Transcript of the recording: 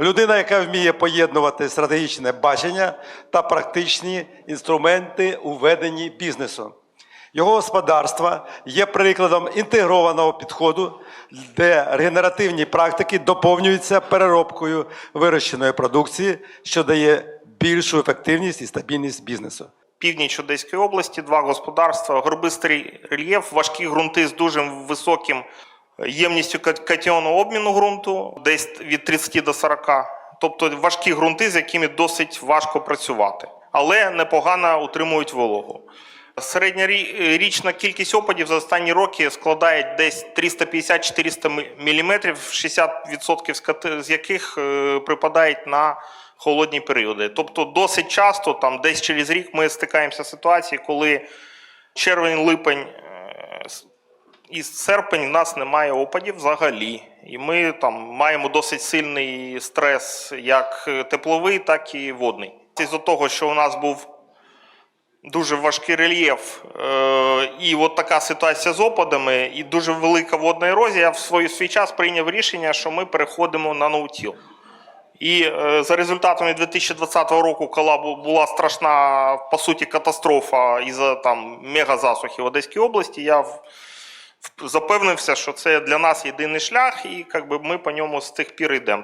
Людина, яка вміє поєднувати стратегічне бачення та практичні інструменти у веденні бізнесу. Його господарство є прикладом інтегрованого підходу, де регенеративні практики доповнюються переробкою вирощеної продукції, що дає більшу ефективність і стабільність бізнесу. Північ Одеської області, два господарства, горбистий рельєф, важкі ґрунти з дуже високим ємністю кат- катіонного обміну ґрунту, десь від 30 до 40. Тобто важкі ґрунти, з якими досить важко працювати, але непогано утримують вологу. Середньорічна кількість опадів за останні роки складає десь 350-400 мм, 60% з яких е, припадають на холодні періоди. Тобто досить часто, там десь через рік, ми стикаємося з ситуацією, коли червень-липень і серпень в нас немає опадів взагалі. І ми там маємо досить сильний стрес, як тепловий, так і водний. Із-за того, що у нас був дуже важкий рельєф, е, і от така ситуація з опадами, і дуже велика водна ерозія, я в свій, свій час прийняв рішення, що ми переходимо на ноутіл. І е, за результатами 2020 року, коли була страшна по суті катастрофа із-за там мегазасухи в Одеській області, я запевнився, що це для нас єдиний шлях, і как би, ми по ньому з тих пір йдемо.